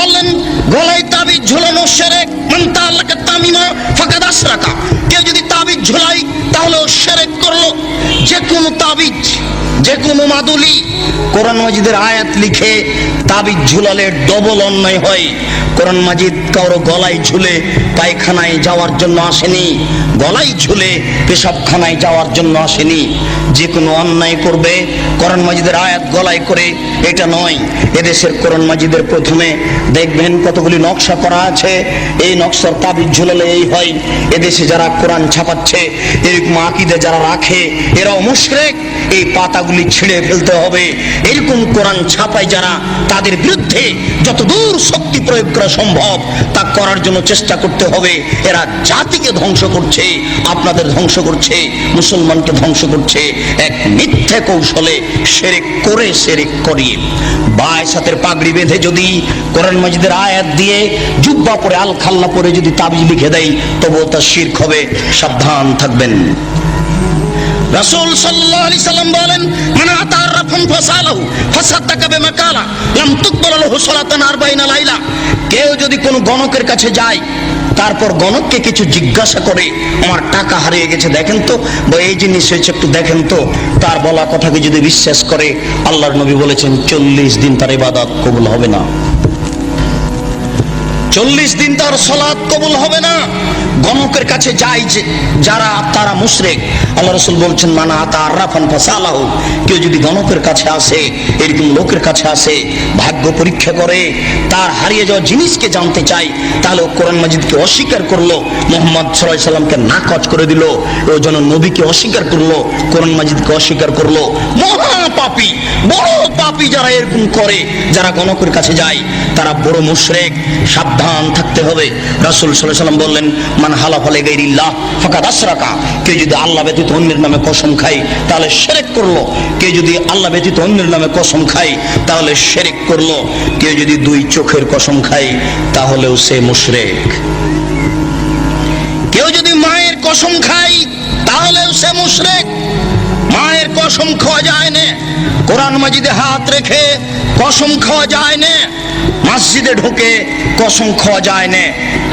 বললেন, গলায় তাবিজ ঝুলানো সেরেক মান্তা আল্লাহকে তামিমা ফাঁকা দাস কেউ যদি তাবিজ ঝুলাই, তাহলে ও সেরেক করল। যে কোনো তাবিজ, যে কোনো মাদুলি, কোরআন মাজিদের আয়াত লিখে তাবিজ ঝুলালে ডবল অন্যায় হয়। কোরআন মাজিদ কারও গলায় ঝুলে পায়খানায় যাওয়ার জন্য আসেনি, গলায় ঝুলে পেশাবখানায় যাওয়ার জন্য আসেনি। যে কোনো অন্যায় করবে, কোরআন মাজিদের আয়াত গলায় করে, এটা নয়। এদেশের কোরআন মাজিদের প্রথমে দেখবেন কতগুলি নকশা করা আছে। এই নকশার তাবিজ ঝুলালে এই হয়, এদেশে যারা কোরআন ছাপাচ্ছে, এরকম আকিদে যারা রাখে, এরাও মুশরেক। এই পাতাগুলি ছিঁড়ে ফেলতে হবে। এরকম কোরআন ছাপায় যারা, তাদের বিরুদ্ধে যত দূর শক্তি প্রয়োগ করা সম্ভব, তা করার জন্য চেষ্টা করতে হবে। এরা জাতিকে ধ্বংস করছে, আপনাদের ধ্বংস করছে, মুসলমানকে ধ্বংস করছে। এক মিথ্যে কৌশলে সেরেক করে সেরেক করিয়ে, বায় সাথের পাগড়ি বেঁধে যদি কোরআন মাজিদের আয়াত দিয়ে জুব্বা পরে, আল খাল্লা পরে যদি তাবিজ লিখে দেয়, তবুও তা শির্ক হবে। সাবধান থাকবেন। রাসূল সাল্লাল্লাহু আলাইহি সাল্লাম বলেন ফাসাদাকা বিমা কালা লাম লাহু সালাতান 40 লাইলা। কেউ যদি কোনো গণকের কাছে যায়, তারপর গণককে কিছু জিজ্ঞাসা করে, আমার টাকা হারিয়ে গেছে, দেখেন তো, বা এই জিনিস হয়েছে, একটু দেখেন তো। তার বলা কথাকে যদি বিশ্বাস করে, আল্লাহর নবী বলেছেন, চল্লিশ দিন তার ইবাদত কবুল হবে না। চল্লিশ দিন তার সলাদ কবুল হবে না। গণকের কাছে যাই যে যারা তারা মুশরেক। আল্লাহ রসুল বলছেন, মানা তার রাফান ফাসালাহ। কেউ যদি গণকের কাছে আসে, এরকম লোকের কাছে আসে, ভাগ্য পরীক্ষা করে, তার হারিয়ে যাওয়া জিনিসকে জানতে চাই তাহলে ও কোরআন মাজিদকে অস্বীকার করল, মোহাম্মদ সাল্লাহ সাল্লামকে নাকচ করে দিল, ও যেন নবীকে অস্বীকার করল, কোরআন মাজিদকে অস্বীকার করল। মহা পাপী, বড় পাপী যারা এরকম করে, যারা গণকের কাছে যায়, তারা বড় মুশরেক, সাবধান থাকতে হবে। রাসূল আলাইহি সাল্লাম বললেন, মান হালাফ আলাই গাইরিল্লাহ, ফাকাদ আশরাকা কেউ যদি আল্লাহ ব্যতীত অন্যের নামে কসম খায়, তাহলে শিরক করল। কেউ যদি আল্লাহ ব্যতীত অন্যের নামে কসম খায়, তাহলে শিরক করল। কেউ যদি দুই চোখের কসম খায়, তাহলেও সে মুশরেক। কেউ যদি মায়ের কসম খায়, তাহলেও সে মুশরেক। মায়ের কসম খাওয়া যায় না। কোরআন মাজিদে হাত রেখে কসম খাওয়া যায় না। মসজিদে ঢুকে কসম খাওয়া যায় না।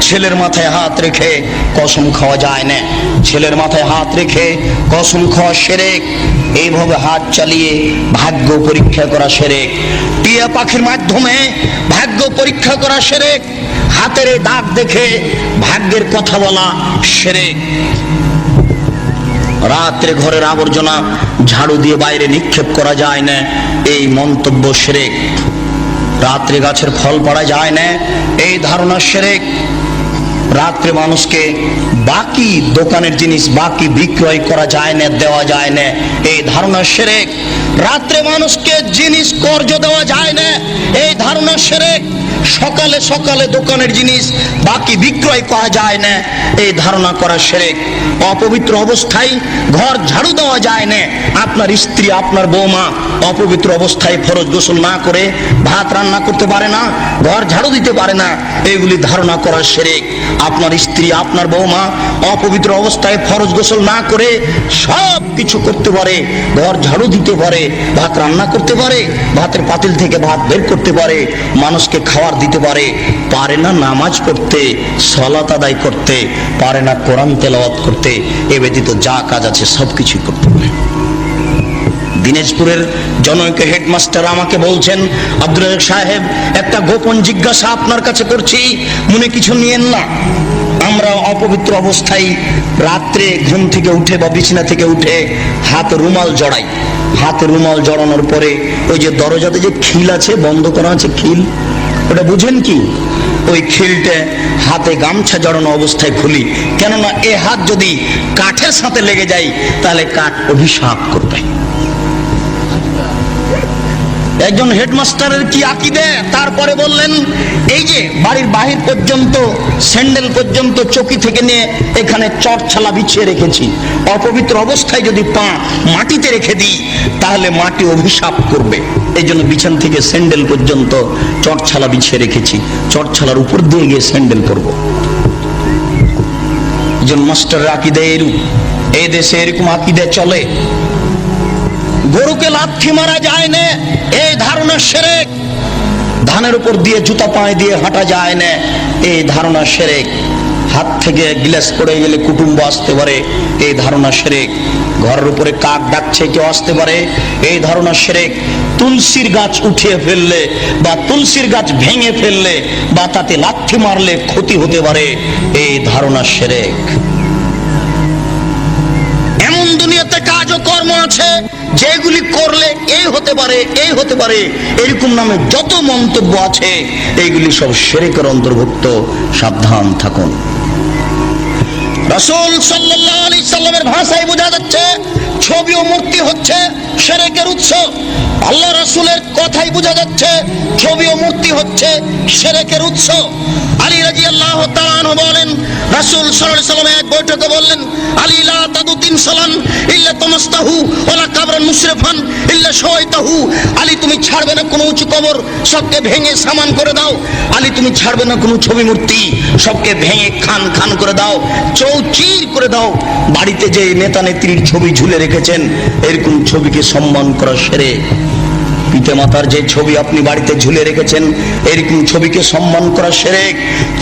ছেলের মাথায় হাত রেখে কসম খাওয়া যায় না। ছেলের মাথায় হাত রেখে কসম খাওয়া সেরেক। এইভাবে হাত চালিয়ে ভাগ্য পরীক্ষা করা সেরেক। টিয়া পাখির মাধ্যমে ভাগ্য পরীক্ষা করা সেরেক। হাতের দাগ দেখে ভাগ্যের কথা বলা সেরেক। রাত্রে ঘরের আবর্জনা ঝাড়ু দিয়ে বাইরে নিক্ষেপ করা যায় না। এই মন্তব্য সেরেক। রাত্রে গাছের ফল পড়া যায় না। এই ধারণা সেরেক। রাত্রে মানুষকে বাকি দোকানের জিনিস, বাকি বিক্রয় করা যায় না, দেওয়া যায় না। এই ধারণা সেরেক। রাত্রে মানুষকে জিনিস কর্জ দেওয়া যায় না। এই ধারণা সেরেক। সকালে সকালে দোকানের জিনিস বাকি বিক্রয় করা যায় না। এই ধারণা করা সেরেক। অপবিত্র অবস্থায় ঘর ঝাড়ু দেওয়া যায় না। আপনার স্ত্রী, আপনার বৌমা অপবিত্র অবস্থায় ফরজ গোসল না করে ভাত রান্না করতে পারে না, ঘর ঝাড়ু দিতে পারে না। এগুলি ধারণা করা সেরেক। আপনার স্ত্রী, আপনার বৌমা অপবিত্র অবস্থায় ফরজ গোসল না করে সব কিছু করতে পারে, ঘর ঝাড়ু দিতে পারে, ভাত রান্না করতে পারে, ভাতের পাতিল থেকে ভাত বের করতে পারে। মানুষকে খাবার দিতে পারে পারে না নামাজ পড়তে, সলাত আদায় করতে, পারে না কোরআন তেলাওয়াত করতে, এ ব্যতীত যা কাজ আছে সব কিছুই করতে পারে। দিনাজপুরের জনৈক হেডমাস্টার আমাকে বলছেন আব্দুল সাহেব, একটা গোপন জিজ্ঞাসা আপনার কাছে করছি, মনে কিছু নিয়েন না। আমরা অপবিত্র অবস্থায় রাত্রে ঘুম থেকে উঠে বা বিছানা থেকে উঠে হাত রুমাল জড়াই। হাতে রুমাল জড়ানোর পরে ওই যে দরজাতে যে খিল আছে, বন্ধ করা আছে, খিল? ওটা বুঝেন কি? ওই খিলটা হাতে গামছা জড়ানো অবস্থায় খুলি। কেননা এ হাত যদি কাঠের সাথে লেগে যায়, তাহলে কাঠ অভিশাপ করবে। একজন হেডমাস্টারের কি আকিদে? তারপরে বললেন, এই যে বাড়ির বাহির পর্যন্ত, স্যান্ডেল পর্যন্ত চকি থেকে নিয়ে এখানে চটছালা বিছিয়ে রেখেছি। অপবিত্র অবস্থায় যদি পা মাটিতে রেখে দিই, তাহলে মাটি অভিশাপ করবে। এই জন্য বিছান থেকে স্যান্ডেল পর্যন্ত চটছালা বিছিয়ে রেখেছি। চটছালার উপর দিয়ে গিয়ে স্যান্ডেল পরবো একজন মাস্টার মাস্টারের আকিদে এরূপ। এই দেশে এরকম আঁকি আকিদে চলে। গরুকে লাথি মারা যায় না, এই ধারণা সেরেক। ধানের উপর দিয়ে জুতা পায়ে দিয়ে হাঁটা যায় না, এই ধারণা সেরেক। হাত থেকে গ্লাস পড়ে গেলে কুটুম্ব আসতে পারে, এই ধারণা সেরেক। ঘরের উপরে কাক ডাকছে, কেউ আসতে পারে, এই ধারণা সেরেক। তুলসীর গাছ উঠিয়ে ফেললে বা তুলসীর গাছ ভেঙে ফেললে বা তাতে লাথি মারলে ক্ষতি হতে পারে, এই ধারণা সেরেক। এমন দুনিয়াতে কাজ ও কর্ম আছে যেগুলি করলে এই হতে পারে, এই হতে পারে, এরকম নামে যত মন্তব্য আছে, এইগুলি সব সেরেকের অন্তর্ভুক্ত। সাবধান থাকুন। সাল্লামের ভাষায় বোঝা যাচ্ছে, ছবি ও মূর্তি হচ্ছে সেরেকের উৎস। আল্লাহ রসুলের কথাই বোঝা যাচ্ছে, ছবি ও মূর্তি হচ্ছে সেরেকের উৎস। আলী তাআলা বলেন, রাসূল সাল্লাম এক বৈঠকে বললেন, আলী লা তিন সালান ইল্লা তামাস্তাহু, ওয়ালা কাবরান মুশরিফান, ইল্লা শাওয়াইতাহু। আলী, তুমি ছাড়বে না কোনো উঁচু কবর, সবকে ভেঙে সামান করে দাও। আলী, তুমি ছাড়বে না কোনো ছবি মূর্তি, সবকে ভেঙে খান খান করে দাও, চৌচির করে দাও। বাড়িতে যে নেতা নেত্রীর ছবি ঝুলে রেখেছেন এরকম ছবিকে সম্মান করা সেরে পিতা মাতার যে ছবি আপনি বাড়িতে ঝুলে রেখেছেন, এরকম ছবিকে সম্মান করা সেরেক,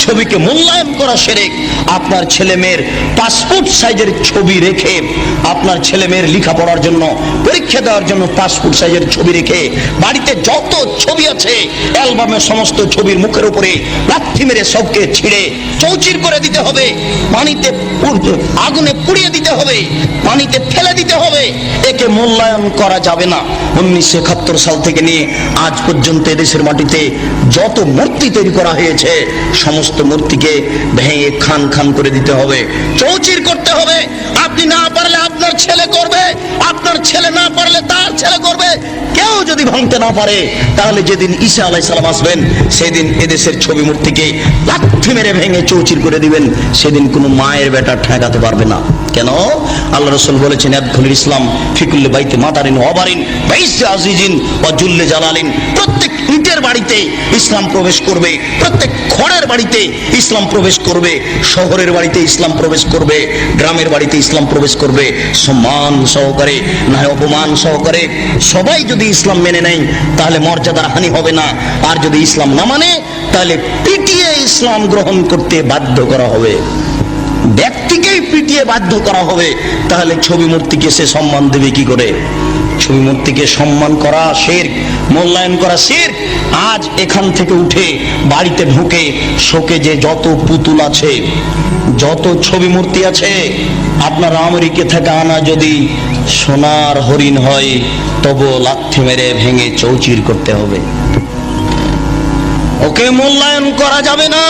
ছবিকে মূল্যায়ন করা সেরেক। আপনার ছেলে মেয়ের পাসপোর্ট সাইজের ছবি রেখে, আপনার ছেলে মেয়ের লেখাপড়ার জন্য, পরীক্ষা দেওয়ার জন্য পাসপোর্ট সাইজের ছবি রেখে, বাড়িতে যত ছবি আছে অ্যালবামের সমস্ত ছবির মুখের উপরে লাথি মেরে সবকে ছিঁড়ে চৌচির করে দিতে হবে। পানিতে আগুনে পুড়িয়ে দিতে হবে। পানিতে ফেলে দিতে হবে। একে মূল্যায়ন করা যাবে না। উনিশশো একাত্তর সাল থেকে নিয়ে আজ পর্যন্ত এদেশের মাটিতে যত মূর্তি তৈরি করা হয়েছে, সমস্ত মূর্তিকে ভেঙে খান খান করে দিতে হবে, চৌচির করতে হবে। আপনি না পারলে আপনার ছেলে আপনার ছেলে না পারলে তার ছেলে করবে। কেউ যদি ভাঙতে না পারে, তাহলে যেদিন ঈসা আলাই সালাম আসবেন, সেদিন এদেশের ছবি মূর্তিকে লাথি মেরে ভেঙে চৌচির করে দিবেন। সেদিন কোনো মায়ের বেটা ঠেকাতে পারবে না। কেন? আল্লাহ রসুল বলেছেন আদখুল ইসলাম ফিকুল্লে বাইতে মাতারিন অবারিন বাইসে আজিজিন বা জুল্লে জালালিন। প্রত্যেক ইটের বাড়িতে ইসলাম প্রবেশ করবে, প্রত্যেক খড়ের বাড়িতে ইসলাম প্রবেশ করবে, শহরের বাড়িতে ইসলাম প্রবেশ করবে, গ্রামের বাড়িতে ইসলাম প্রবেশ করবে, সম্মান সহকারে না অপমান সহকারে। সবাই যদি ইসলাম মেনে নেয়, তাহলে মর্যাদার হানি হবে না। আর যদি ইসলাম না মানে তাহলে পিটিয়ে ইসলাম গ্রহণ করতে বাধ্য করা হবে। ব্যক্তিকেই পিটিয়ে বাধ্য করা হবে, তাহলে ছবি মূর্তিকে সে সম্মান দেবে কি করে? ছবি মূর্তিকে সম্মান করা শের, মূল্যায়ন করা শের, আজ এখান থেকে উঠে বাড়িতে ঢুকে শোকে যে যত পুতুল আছে, যত ছবি মূর্তি আছে, আপনার আমেরিকা থেকে আনা যদি সোনার হরিণ হয়, তবু লাথি মেরে ভেঙে চৌচির করতে হবে। ওকে মূল্যায়ন করা যাবে না।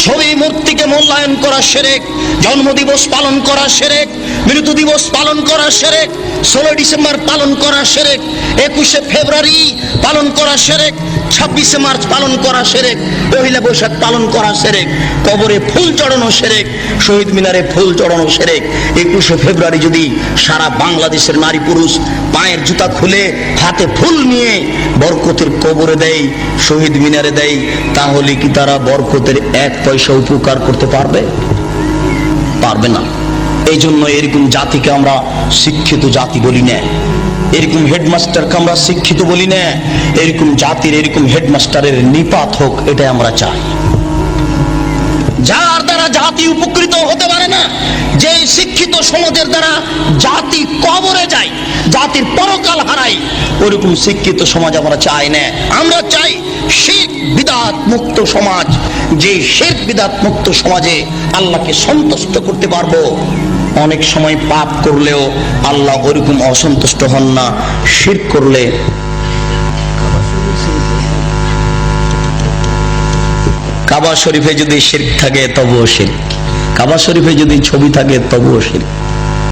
ছবি মূর্তিকে মূল্যায়ন করা সেরেক জন্মদিবস পালন করা সেরেক মৃত্যু দিবস পালন করা সেরেক ষোলো ডিসেম্বর পালন করা সেরেক, একুশে ফেব্রুয়ারি পালন করা সেরেক, ছাব্বিশে মার্চ পালন করা সেরেক, পহিলা বৈশাখ পালন করা সেরেক, কবরে ফুল চড়ানো সেরেক, শহীদ মিনারে ফুল চড়ানো সেরেক। একুশে ফেব্রুয়ারি যদি সারা বাংলাদেশের নারী পুরুষ পায়ের জুতা খুলে হাতে ফুল নিয়ে বরকতের কবরে দেয়, শহীদ মিনারে দেয়, তাহলে কি তারা বরকতের এক পয়সা উপকার করতে পারবে? পারবে না। এই জন্য এরকম জাতিকে আমরা শিক্ষিত জাতি বলি না। এরকম হেডমাস্টারকে আমরা শিক্ষিত বলি না। এরকম জাতির এরকম হেডমাস্টারের নিপাত হোক, এটাই আমরা চাই। যার দ্বারা জাতি উপকৃত হতে পারে না যে শিক্ষিত সমাজের দ্বারা জাতি কবরে যায়, জাতির পরকাল হারায়, ওরকম শিক্ষিত সমাজ আমরা চাই না। আমরা চাই শিখ বিদাত মুক্ত সমাজ। যে শেখ বিদাত মুক্ত সমাজে আল্লাহকে সন্তুষ্ট করতে পারব, অনেক সময় পাপ করলেও আল্লাহ ওরকম অসন্তুষ্ট হন না। শির করলে কাবা শরীফে যদি শির্ক থাকে, তবুও শির্ক কাবা শরীফে যদি ছবি থাকে তবুও শির্ক।